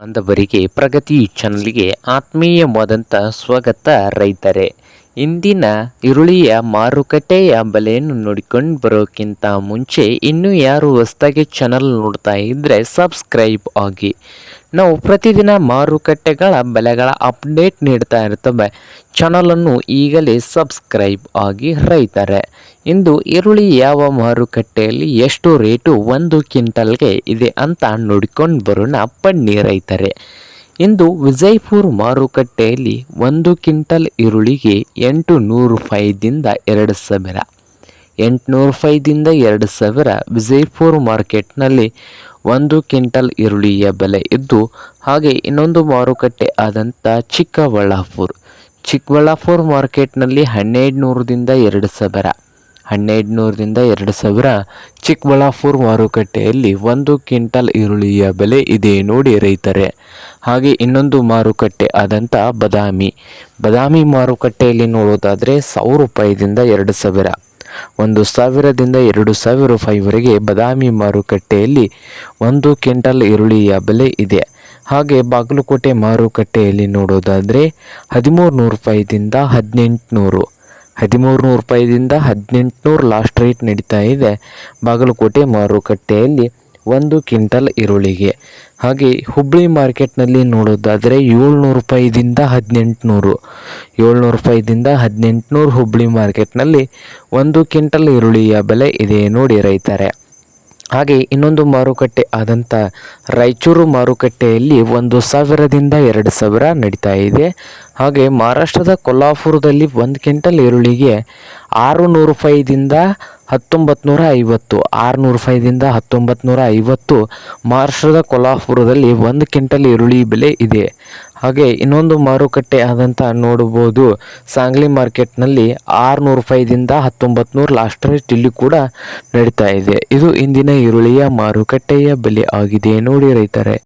ಅಂದವರಿಗೆ ಪ್ರಗತಿ ಚಾನಲ್ಗೆ ಆತ್ಮೀಯವಾದಂಥ ಸ್ವಾಗತ ರೈತರೆ. ಇಂದಿನ ಈರುಳ್ಳಿಯ ಮಾರುಕಟ್ಟೆಯ ಬೆಲೆಯನ್ನು ನೋಡಿಕೊಂಡು ಬರೋಕ್ಕಿಂತ ಮುಂಚೆ ಇನ್ನೂ ಯಾರು ಹೊಸದಾಗಿ ಚಾನಲ್ ನೋಡ್ತಾ ಇದ್ದರೆ ಸಬ್ಸ್ಕ್ರೈಬ್ ಆಗಿ. ನಾವು ಪ್ರತಿದಿನ ಮಾರುಕಟ್ಟೆಗಳ ಬೆಲೆಗಳ ಅಪ್ಡೇಟ್ ನೀಡ್ತಾ ಇರ್ತವೆ. ಚಾನಲನ್ನು ಈಗಲೇ ಸಬ್ಸ್ಕ್ರೈಬ್ ಆಗಿ ರೈತಾರೆ. ಇಂದು ಈರುಳ್ಳಿ ಯಾವ ಮಾರುಕಟ್ಟೆಯಲ್ಲಿ ಎಷ್ಟು ರೇಟು ಒಂದು ಕ್ವಿಂಟಲ್ಗೆ ಇದೆ ಅಂತ ನೋಡಿಕೊಂಡು ಬರೋಣ ಬನ್ನಿ ರೈತರೆ. ಇಂದು ವಿಜಯಪುರ ಮಾರುಕಟ್ಟೆಯಲ್ಲಿ ಒಂದು ಕ್ವಿಂಟಲ್ ಈರುಳ್ಳಿಗೆ ಎಂಟು ನೂರು ರೂಪಾಯಿದಿಂದ ಎರಡು ಸಾವಿರ. ಎಂಟುನೂರು ರೂಪಾಯಿದಿಂದ ಎರಡು ಸಾವಿರ ವಿಜಯಪುರ ಮಾರ್ಕೆಟ್ನಲ್ಲಿ ಒಂದು ಕ್ವಿಂಟಲ್ ಈರುಳ್ಳಿಯ ಬೆಲೆ ಇದ್ದು, ಹಾಗೆ ಇನ್ನೊಂದು ಮಾರುಕಟ್ಟೆ ಆದಂಥ ಚಿಕ್ಕಬಳ್ಳಾಪುರ್. ಚಿಕ್ಕಬಳ್ಳಾಪುರ ಮಾರ್ಕೆಟ್ನಲ್ಲಿ ಹನ್ನೆರಡು ನೂರದಿಂದ ಎರಡು ಸಾವಿರ. ಹನ್ನೆರಡು ನೂರದಿಂದ ಎರಡು ಸಾವಿರ. ಚಿಕ್ಕಬಳ್ಳಾಪುರ ಮಾರುಕಟ್ಟೆಯಲ್ಲಿ ಒಂದು ಕ್ವಿಂಟಲ್ ಈರುಳ್ಳಿಯ ಬೆಲೆ ಇದೆ ನೋಡಿ ರೈತರೆ. ಹಾಗೆ ಇನ್ನೊಂದು ಮಾರುಕಟ್ಟೆ ಆದಂಥ ಬದಾಮಿ. ಬದಾಮಿ ಮಾರುಕಟ್ಟೆಯಲ್ಲಿ ನೋಡೋದಾದರೆ ಸಾವಿರ ರೂಪಾಯಿದಿಂದ ಎರಡು ಸಾವಿರ. ಒಂದು ಸಾವಿರದಿಂದ ಎರಡು ಸಾವಿರ ರೂಪಾಯಿವರೆಗೆ ಬದಾಮಿ ಮಾರುಕಟ್ಟೆಯಲ್ಲಿ ಒಂದು ಕ್ವಿಂಟಲ್ ಈರುಳ್ಳಿಯ ಬೆಲೆ ಇದೆ. ಹಾಗೆ ಬಾಗಲಕೋಟೆ ಮಾರುಕಟ್ಟೆಯಲ್ಲಿ ನೋಡೋದಾದರೆ ಹದಿಮೂರು ನೂರು ರೂಪಾಯಿದಿಂದ ಹದಿನೆಂಟುನೂರು. ಹದಿಮೂರು ನೂರು ರೂಪಾಯಿದಿಂದ ಹದಿನೆಂಟುನೂರು ಲಾಸ್ಟ್ ರೇಟ್ ನಡೀತಾ ಇದೆ. ಬಾಗಲಕೋಟೆ ಮಾರುಕಟ್ಟೆಯಲ್ಲಿ ಒಂದು ಕ್ವಿಂಟಲ್ ಈರುಳ್ಳಿಗೆ. ಹಾಗೆ ಹುಬ್ಬಳ್ಳಿ ಮಾರ್ಕೆಟ್ನಲ್ಲಿ ನೋಡೋದಾದರೆ ಏಳ್ನೂರು ರೂಪಾಯಿದಿಂದ ಹದಿನೆಂಟುನೂರು. ಏಳ್ನೂರು ರೂಪಾಯಿದಿಂದ ಹದಿನೆಂಟುನೂರು ಹುಬ್ಬಳ್ಳಿ ಮಾರ್ಕೆಟ್ನಲ್ಲಿ ಒಂದು ಕ್ವಿಂಟಲ್ ಈರುಳ್ಳಿಯ ಬೆಲೆ ಇದೆ ನೋಡಿ ರೈತರೆ. ಹಾಗೆ ಇನ್ನೊಂದು ಮಾರುಕಟ್ಟೆ ಆದಂಥ ರಾಯಚೂರು ಮಾರುಕಟ್ಟೆಯಲ್ಲಿ ಒಂದು ಸಾವಿರದಿಂದ ಎರಡು ಸಾವಿರ ನಡೀತಾ ಇದೆ. ಹಾಗೆ ಮಹಾರಾಷ್ಟ್ರದ ಕೊಲ್ಲಾಪುರದಲ್ಲಿ ಒಂದು ಕ್ವಿಂಟಲ್ ಈರುಳ್ಳಿಗೆ ಆರು ನೂರು ರೂಪಾಯಿದಿಂದ ಹತ್ತೊಂಬತ್ತು ನೂರ ಐವತ್ತು ಆರುನೂರು ರೂಪಾಯಿದಿಂದ ಹತ್ತೊಂಬತ್ತು ನೂರ ಐವತ್ತು ಮಹಾರಾಷ್ಟ್ರದ ಕೊಲ್ಲಾಪುರದಲ್ಲಿ ಒಂದು ಕ್ವಿಂಟಲ್ ಈರುಳ್ಳಿ ಬೆಲೆ ಇದೆ. ಹಾಗೆ ಇನ್ನೊಂದು ಮಾರುಕಟ್ಟೆ ಆದಂತ ನೋಡಬಹುದು. ಸಾಂಗ್ಲಿ ಮಾರ್ಕೆಟ್ನಲ್ಲಿ ಆರುನೂರು ರೂಪಾಯಿದಿಂದ ಹತ್ತೊಂಬತ್ತು ನೂರು ಲಾಸ್ಟ್ ರೇಟ್ ಇಲ್ಲಿ ಕೂಡ ನಡೀತಾ ಇದೆ. ಇದು ಇಂದಿನ ಈರುಳ್ಳಿಯ ಮಾರುಕಟ್ಟೆಯ ಬೆಲೆ ಆಗಿದೆ ನೋಡಿ ರೈತರೆ.